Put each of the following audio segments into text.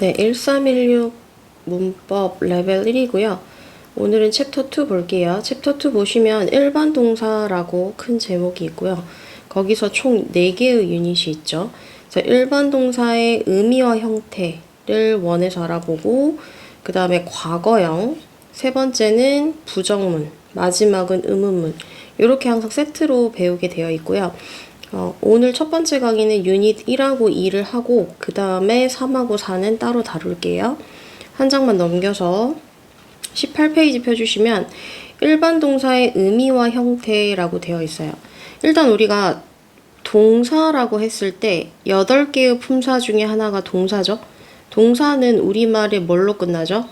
네, 1316 문법 레벨 1이고요. 오늘은 챕터 2 볼게요. 챕터 2 보시면 일반 동사라고 큰 제목이 있고요. 거기서 총 4개의 유닛이 있죠. 그래서 일반 동사의 의미와 형태를 원해서 알아보고 그 다음에 과거형, 세 번째는 부정문, 마지막은 의문문 이렇게 항상 세트로 배우게 되어 있고요. 어, 오늘 첫 번째 강의는 유닛 1하고 2를 하고 그 다음에 3하고 4는 따로 다룰게요. 한 장만 넘겨서 18페이지 펴주시면 일반 동사의 의미와 형태라고 되어 있어요. 일단 우리가 동사라고 했을 때 8개의 품사 중에 하나가 동사죠. 동사는 우리말에 뭘로 끝나죠?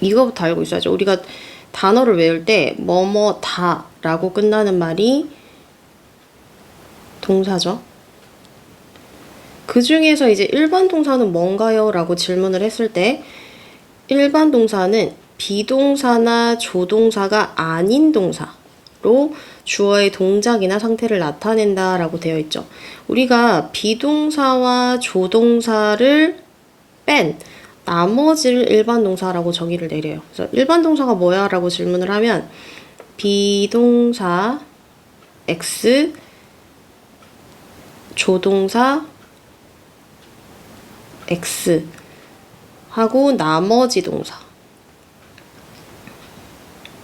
이거부터 알고 있어야죠. 우리가 단어를 외울 때 뭐뭐 다라고 끝나는 말이 동사죠. 그 중에서 이제 일반 동사는 뭔가요? 라고 질문을 했을 때 일반 동사는 비동사나 조동사가 아닌 동사로 주어의 동작이나 상태를 나타낸다 라고 되어 있죠. 우리가 비동사와 조동사를 뺀 나머지를 일반 동사라고 정의를 내려요. 그래서 일반 동사가 뭐야? 라고 질문을 하면 비동사 X 조동사 X 하고 나머지 동사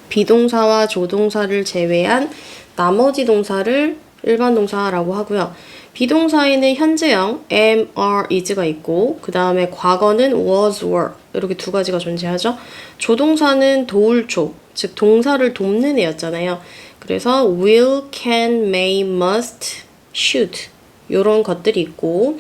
비동사와 조동사를 제외한 나머지 동사를 일반 동사라고 하고요. 비동사에는 현재형 am, are, is가 있고 그 다음에 과거는 was, were 이렇게 두 가지가 존재하죠. 조동사는 도울조, 즉 동사를 돕는 애였잖아요. 그래서 will, can, may, must, should 이런 것들이 있고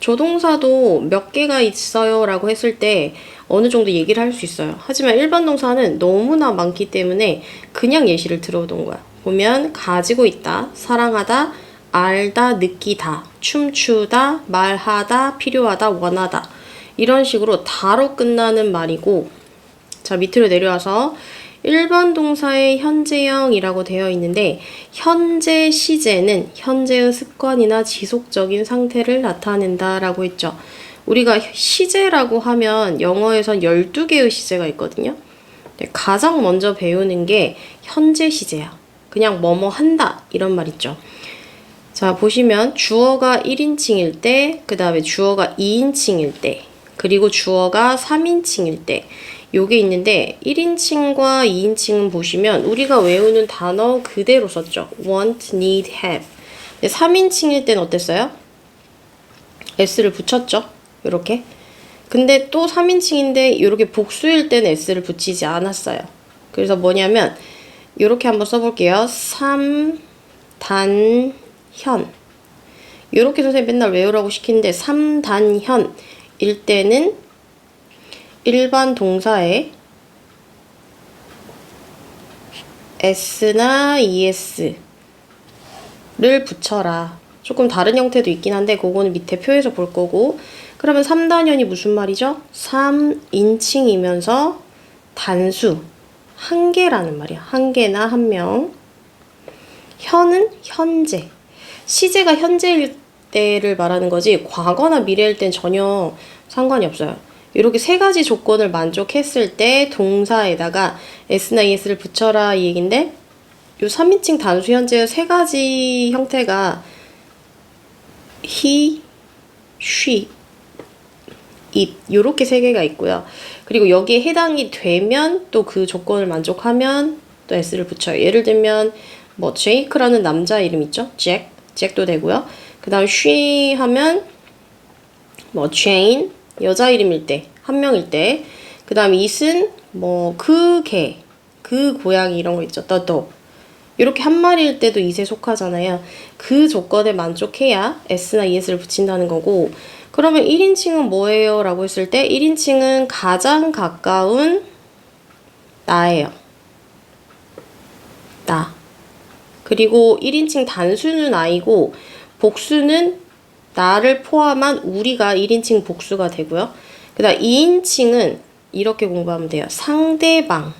조동사도 몇 개가 있어요 라고 했을 때 어느 정도 얘기를 할 수 있어요. 하지만 일반 동사는 너무나 많기 때문에 그냥 예시를 들어오던 거야. 보면 가지고 있다, 사랑하다, 알다, 느끼다, 춤추다, 말하다, 필요하다, 원하다 이런 식으로 다로 끝나는 말이고 자 밑으로 내려와서 일반 동사의 현재형이라고 되어 있는데 현재 시제는 현재의 습관이나 지속적인 상태를 나타낸다라고 했죠. 우리가 시제라고 하면 영어에선 12개의 시제가 있거든요. 네, 가장 먼저 배우는 게 현재 시제야. 그냥 뭐뭐 한다 이런 말 있죠. 자, 보시면 주어가 1인칭일 때, 그 다음에 주어가 2인칭일 때, 그리고 주어가 3인칭일 때, 요게 있는데 1인칭과 2인칭은 보시면 우리가 외우는 단어 그대로 썼죠. want, need, have. 3인칭일 때는 어땠어요? s를 붙였죠. 이렇게. 근데 또 3인칭인데 이렇게 복수일 때는 s를 붙이지 않았어요. 그래서 뭐냐면 이렇게 한번 써볼게요. 3, 단, 현. 이렇게 선생님 맨날 외우라고 시키는데 3단현일 때는 일반 동사에 s나 es를 붙여라. 조금 다른 형태도 있긴 한데 그거는 밑에 표에서 볼 거고 그러면 3단현이 무슨 말이죠? 3인칭이면서 단수 한 개라는 말이야. 한 개나 한 명. 현은 현재. 시제가 현재일 때를 말하는 거지 과거나 미래일 땐 전혀 상관이 없어요. 이렇게 세 가지 조건을 만족했을 때 동사에다가 s나 es를 붙여라 이 얘긴데 요 3인칭 단수 현재의 세 가지 형태가 he, she, it 요렇게 세 개가 있고요. 그리고 여기에 해당이 되면 또 그 조건을 만족하면 또 s를 붙여요. 예를 들면 뭐 제이크라는 남자 이름 있죠? 잭, 잭도 되고요. 그 다음 she 하면 뭐 Jane 여자 이름일 때, 한 명일 때. 그 다음 it은 뭐 그 개, 그 고양이 이런 거 있죠. dog. 이렇게 한 마리일 때도 it에 속하잖아요. 그 조건에 만족해야 s나 es를 붙인다는 거고 그러면 1인칭은 뭐예요? 라고 했을 때 1인칭은 가장 가까운 나예요. 나. 그리고 1인칭 단수는 아이고 복수는 나를 포함한 우리가 1인칭 복수가 되고요. 그 다음 2인칭은 이렇게 공부하면 돼요. 상대방.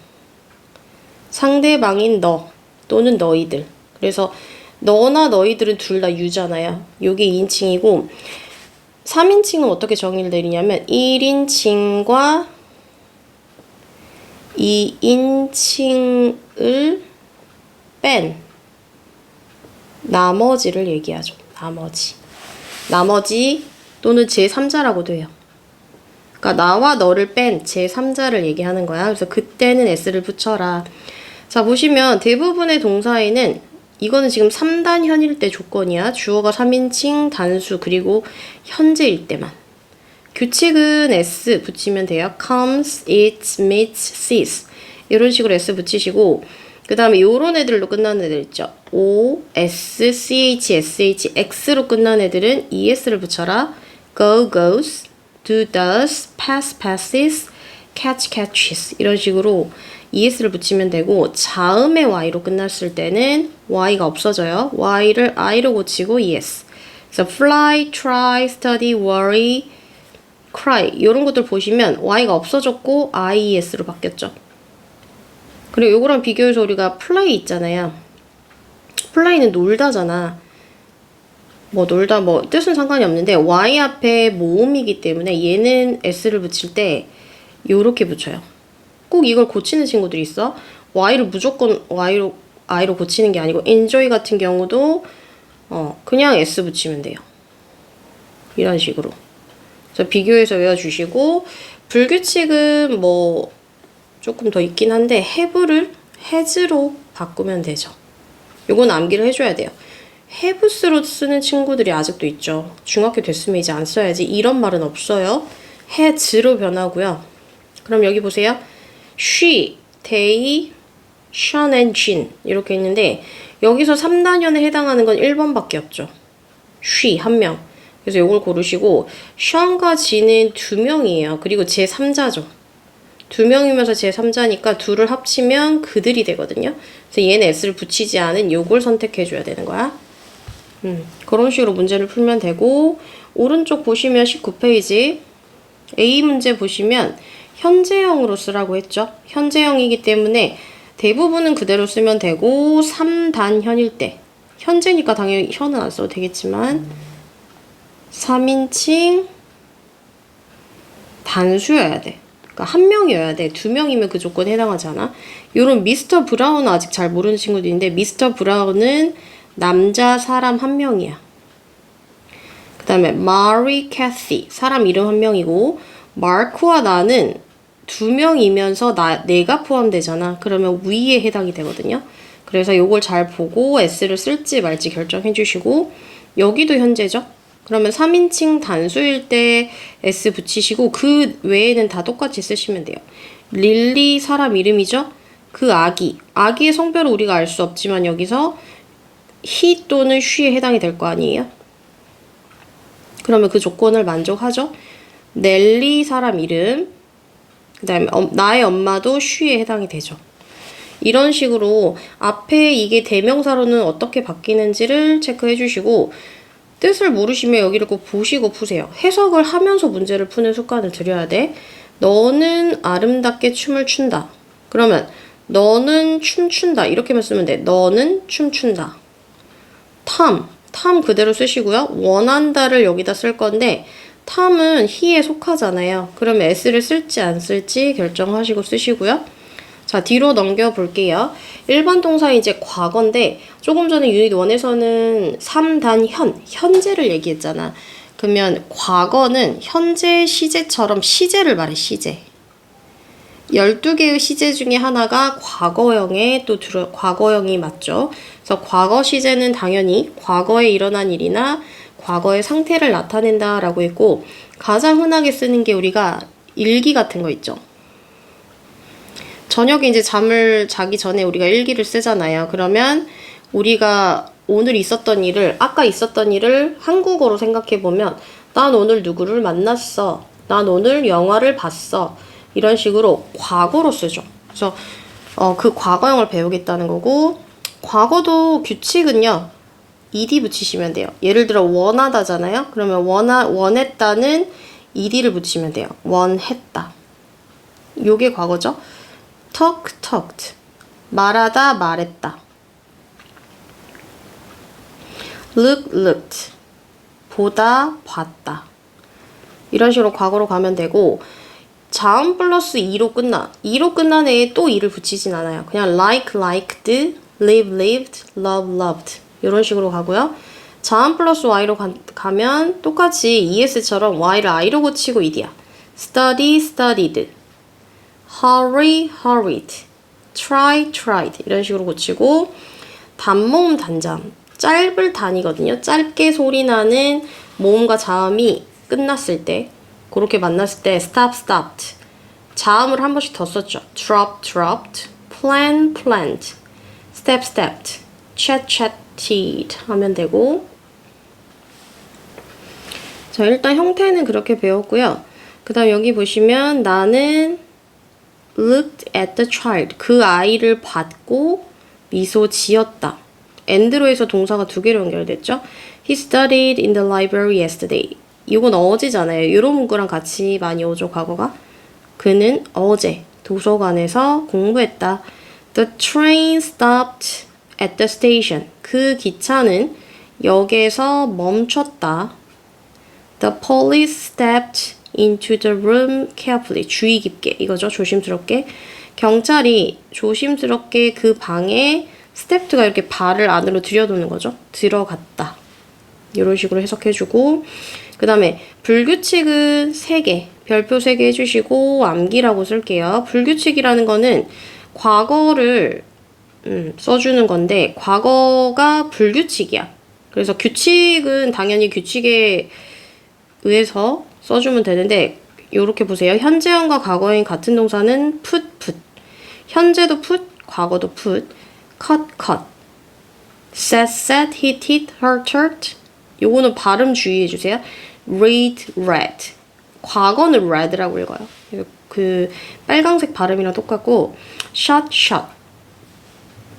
상대방인 너 또는 3인칭은 어떻게 정의를 내리냐면 1인칭과 2인칭을 뺀 나머지를 얘기하죠. 나머지. 나머지 또는 제3자라고도 해요. 그러니까 나와 너를 뺀 제3자를 얘기하는 거야. 그래서 그때는 s를 붙여라. 자, 보시면 대부분의 동사에는 이거는 지금 3단 현일 때 조건이야. 주어가 3인칭 단수 그리고 현재일 때만. 규칙은 s 붙이면 돼요. comes, eats, meets, sees. 이런 식으로 s 붙이시고 그 다음에 요런 애들로 끝나는 애들 있죠. o, s, ch, sh, x로 끝나는 애들은 es를 붙여라. go, goes, do, does, pass, passes, catch, catches 이런 식으로 es를 붙이면 되고 자음의 y로 끝났을 때는 y가 없어져요. y를 i로 고치고 es. 그래서 fly, try, study, worry, cry 이런 것들 보시면 y가 없어졌고 ies로 바뀌었죠. 그리고 요거랑 비교해서 우리가 플레이 있잖아요. 플레이는 놀다잖아. 뭐 놀다 뭐 뜻은 상관이 없는데 y 앞에 모음이기 때문에 얘는 s를 붙일 때 요렇게 붙여요. 꼭 이걸 고치는 친구들이 있어. y를 무조건 y로 i로 고치는 게 아니고 enjoy 같은 경우도 어 그냥 s 붙이면 돼요. 이런 식으로. 그래서 비교해서 외워주시고 불규칙은 뭐 조금 더 있긴 한데 have를 has로 바꾸면 되죠. 요건 암기를 해줘야 돼요. have스로 쓰는 친구들이 아직도 있죠. 중학교 됐으면 이제 안 써야지. 이런 말은 없어요. has로 변하고요. 그럼 여기 보세요. she, they, Sean and Jean 이렇게 있는데 여기서 3단연에 해당하는 건 1번밖에 없죠. she 한 명. 그래서 이걸 고르시고 Sean과 Jean은 두 명이에요. 그리고 제 3자죠. 두 명이면서 제 3자니까 둘을 합치면 그들이 되거든요. 그래서 얘는 s를 붙이지 않은 요걸 선택해 줘야 되는 거야. 음, 그런 식으로 문제를 풀면 되고 오른쪽 보시면 19페이지 A 문제 보시면 현재형으로 쓰라고 했죠. 현재형이기 때문에 대부분은 그대로 쓰면 되고 3단현일 때 현재니까 당연히 현은 안 써도 되겠지만 3인칭 단수여야 돼. 그러니까 한 명이어야 돼. 두 명이면 그 조건에 해당하지 않아? 요런 미스터 브라운은 아직 잘 모르는 친구도 있는데 미스터 브라운은 남자 사람 한 명이야. 그 다음에 마리 캐시 사람 이름 한 명이고 마크와 나는 두 명이면서 나 내가 포함되잖아. 그러면 위에 해당이 되거든요. 그래서 요걸 잘 보고 s를 쓸지 말지 결정해 주시고 여기도 현재죠. 그러면 3인칭 단수일 때 s 붙이시고 그 외에는 다 똑같이 쓰시면 돼요. 릴리 사람 이름이죠. 그 아기 아기의 성별을 우리가 알 수 없지만 여기서 he 또는 she에 해당이 될 거 아니에요. 그러면 그 조건을 만족하죠. 넬리 사람 이름 그 다음에 나의 엄마도 she에 해당이 되죠. 이런 식으로 앞에 이게 대명사로는 어떻게 바뀌는지를 체크해 주시고 뜻을 모르시면 여기를 꼭 보시고 푸세요. 해석을 하면서 문제를 푸는 습관을 들여야 돼. 너는 아름답게 춤을 춘다. 그러면 너는 춤춘다. 이렇게만 쓰면 돼. 너는 춤춘다. 탐. 탐 그대로 쓰시고요. 원한다를 여기다 쓸 건데 탐은 he에 속하잖아요. 그러면 s를 쓸지 안 쓸지 결정하시고 쓰시고요. 자, 뒤로 넘겨 볼게요. 1번 동사 이제 과거인데 조금 전에 유닛 1에서는 3단 현, 현재를 얘기했잖아. 그러면 과거는 현재 시제처럼 시제를 말해, 시제. 12개의 시제 중에 하나가 과거형에 또 들어, 과거형이 맞죠. 그래서 과거 시제는 당연히 과거에 일어난 일이나 과거의 상태를 나타낸다라고 했고 가장 흔하게 쓰는 게 우리가 일기 같은 거 있죠. 저녁에 이제 잠을 자기 전에 우리가 일기를 쓰잖아요. 그러면 우리가 오늘 있었던 일을 아까 있었던 일을 한국어로 생각해 보면 난 오늘 누구를 만났어. 난 오늘 영화를 봤어. 이런 식으로 과거로 쓰죠. 그래서 어, 그 과거형을 배우겠다는 거고 과거도 규칙은요. ed 붙이시면 돼요. 예를 들어 원하다잖아요. 그러면 원하 원했다는 ed를 붙이면 돼요. 원했다. 요게 과거죠. Talk, talked. 말하다, 말했다. look, looked. 보다, 봤다. 이런 식으로 과거로 가면 되고 자음 플러스 2로 끝나. 2로 끝난 애에 또 2를 붙이진 않아요. 그냥 like, liked, live, lived, love, loved 이런 식으로 가고요. 자음 플러스 y로 가, 가면 똑같이 es처럼 y를 i로 고치고 id야. study, studied, hurry, hurried, try, tried. 이런 식으로 고치고 단모음 단자음 짧을 단이거든요. 짧게 소리 나는 모음과 자음이 끝났을 때 그렇게 만났을 때 stop, stopped. 자음을 한 번씩 더 썼죠. drop, dropped, plan, planned, step, stepped, chat, chatted 하면 되고. 자 일단 형태는 그렇게 배웠고요. 그 다음 여기 보시면 나는 looked at the child. 그 아이를 봤고 미소 지었다. and로에서 동사가 두 개로 연결됐죠. He studied in the library yesterday. 이건 어제잖아요. 이런 문구랑 같이 많이 오죠, 과거가. 그는 어제 도서관에서 공부했다. The train stopped at the station. 그 기차는 역에서 멈췄다. The police stepped into the room carefully. 주의 깊게. 이거죠. 조심스럽게. 경찰이 조심스럽게 그 방에 스텝트가 이렇게 발을 안으로 들여놓는 거죠. 들어갔다. 이런 식으로 해석해주고 그 다음에 불규칙은 3개 별표 3개 해주시고 암기라고 쓸게요. 불규칙이라는 거는 과거를 음, 써주는 건데 과거가 불규칙이야. 그래서 규칙은 당연히 규칙에 의해서 써주면 되는데 요렇게 보세요. 현재형과 과거형 같은 동사는 put, put. 현재도 put, 과거도 put. cut, cut. set, set, hit, hit, hurt, hurt. 요거는 발음 주의해 주세요. read, read. 과거는 read라고 읽어요. 그 빨강색 발음이랑 똑같고 shot, shot.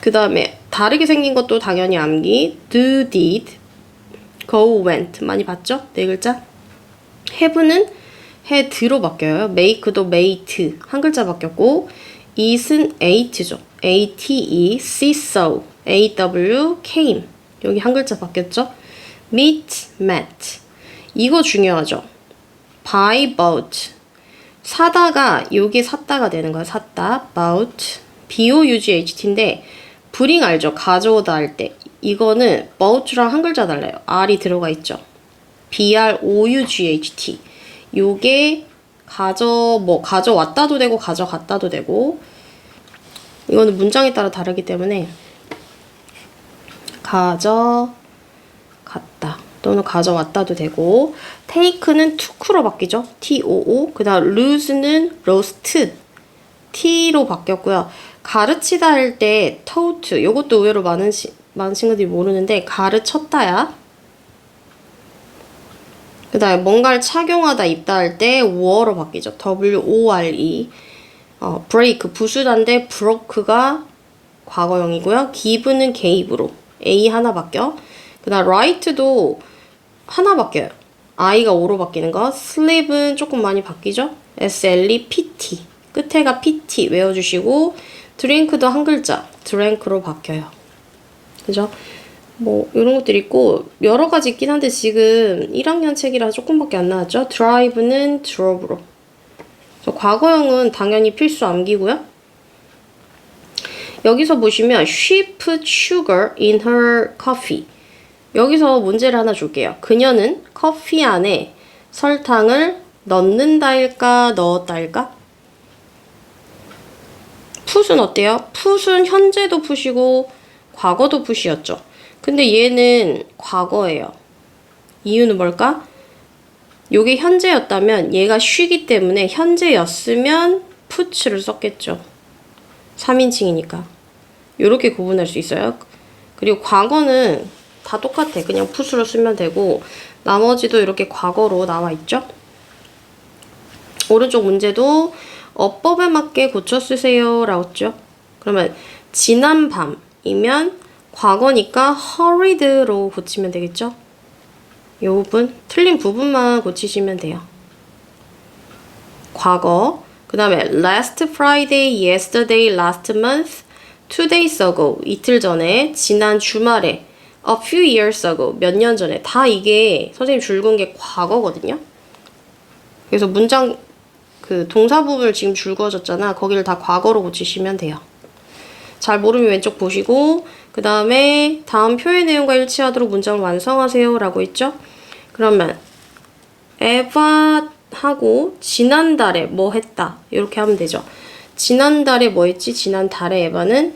그 다음에 다르게 생긴 것도 당연히 암기. do, did, go, went. 많이 봤죠? 네 글자. Have는 had로 바뀌어요. make도 made. 한 글자 바뀌었고 eat은 ate죠. ate, see, saw. aw, came. 여기 한 글자 바뀌었죠? meet, met. 이거 중요하죠. buy, bought. 사다가 여기 샀다가 되는 거야. 샀다, bought. b-o-u-g-h-t인데 bring 알죠? 가져오다 할 때. 이거는 bought랑 한 글자 달라요. r이 들어가 있죠. B-r-o-u-g-h-t. 요게 가져 뭐 가져왔다도 되고 가져갔다도 되고 이거는 문장에 따라 다르기 때문에 가져갔다 또는 가져왔다도 되고 take는 took로 바뀌죠. too 그다음 lose는 roast t로 바뀌었고요. 가르치다 할 때 taught 이것도 의외로 많은 시, 많은 친구들이 모르는데 가르쳤다야. 그 다음에 뭔가를 착용하다 입다 할때 wear로 바뀌죠. w o r e 어, break 부수다인데 broke가 과거형이고요. give는 gave로 a 하나 바뀌어. 그 다음 write도 하나 바뀌어요. i가 o로 바뀌는 거. sleep은 조금 많이 바뀌죠. s l e p t 끝에가 pt 외워주시고 drink도 한 글자 drink로 바뀌어요. 그죠? 뭐 이런 것들이 있고 여러 가지 있긴 한데 지금 1학년 책이라 조금밖에 안 나왔죠. drove로. 그래서 과거형은 당연히 필수 암기고요. 여기서 보시면 she put sugar in her coffee. 여기서 문제를 하나 줄게요. 그녀는 커피 안에 설탕을 넣는다일까 넣었다일까? 풋은 어때요? 풋은 현재도 풋이고 과거도 풋이었죠. 근데 얘는 과거예요. 이유는 뭘까? 요게 현재였다면 얘가 쉬기 때문에 현재였으면 푸츠를 썼겠죠. 3인칭이니까. 요렇게 구분할 수 있어요. 그리고 과거는 다 똑같아. 그냥 푸스로 쓰면 되고 나머지도 이렇게 과거로 나와 있죠. 오른쪽 문제도 어법에 맞게 고쳐 쓰세요 라고 했죠. 그러면 지난 밤이면 과거니까 hurried로 고치면 되겠죠. 이 부분 틀린 부분만 고치시면 돼요. 과거 그 다음에 last Friday, yesterday, last month, two days ago 이틀 전에 지난 주말에 a few years ago 몇 년 전에 다 이게 선생님 줄근 게 과거거든요. 그래서 문장 그 동사 부분을 지금 줄거졌잖아. 거기를 다 과거로 고치시면 돼요. 잘 모르면 왼쪽 보시고 그 다음에 다음 표의 내용과 일치하도록 문장을 완성하세요 라고 했죠. 그러면 에바 하고 지난달에 뭐 했다 이렇게 하면 되죠. 지난달에 뭐 했지? 지난달에 에바는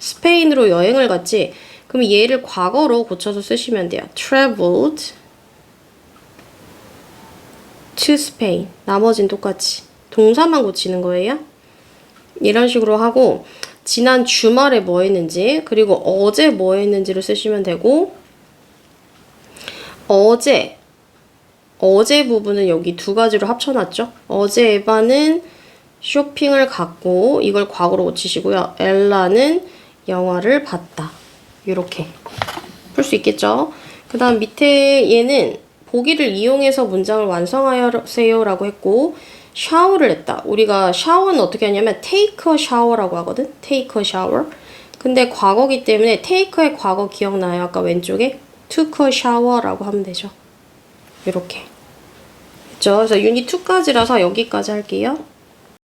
스페인으로 여행을 갔지. 그럼 얘를 과거로 고쳐서 쓰시면 돼요. traveled to Spain. 나머진 똑같이. 동사만 고치는 거예요. 이런 식으로 하고 지난 주말에 뭐 했는지 그리고 어제 뭐 했는지를 쓰시면 되고 어제 어제 부분은 여기 두 가지로 합쳐놨죠. 어제 에바는 쇼핑을 갔고 이걸 과거로 고치시고요. 엘라는 영화를 봤다. 이렇게 풀 수 있겠죠. 그 다음 밑에 얘는 보기를 이용해서 문장을 완성하세요라고 했고 샤워를 했다. 우리가 샤워는 어떻게 하냐면 a shower라고 하거든. a shower. 근데 과거기 때문에 take의 과거 기억나요? 아까 왼쪽에 a shower라고 하면 되죠. 이렇게. 그죠? 그래서 유닛 2까지라서 여기까지 할게요.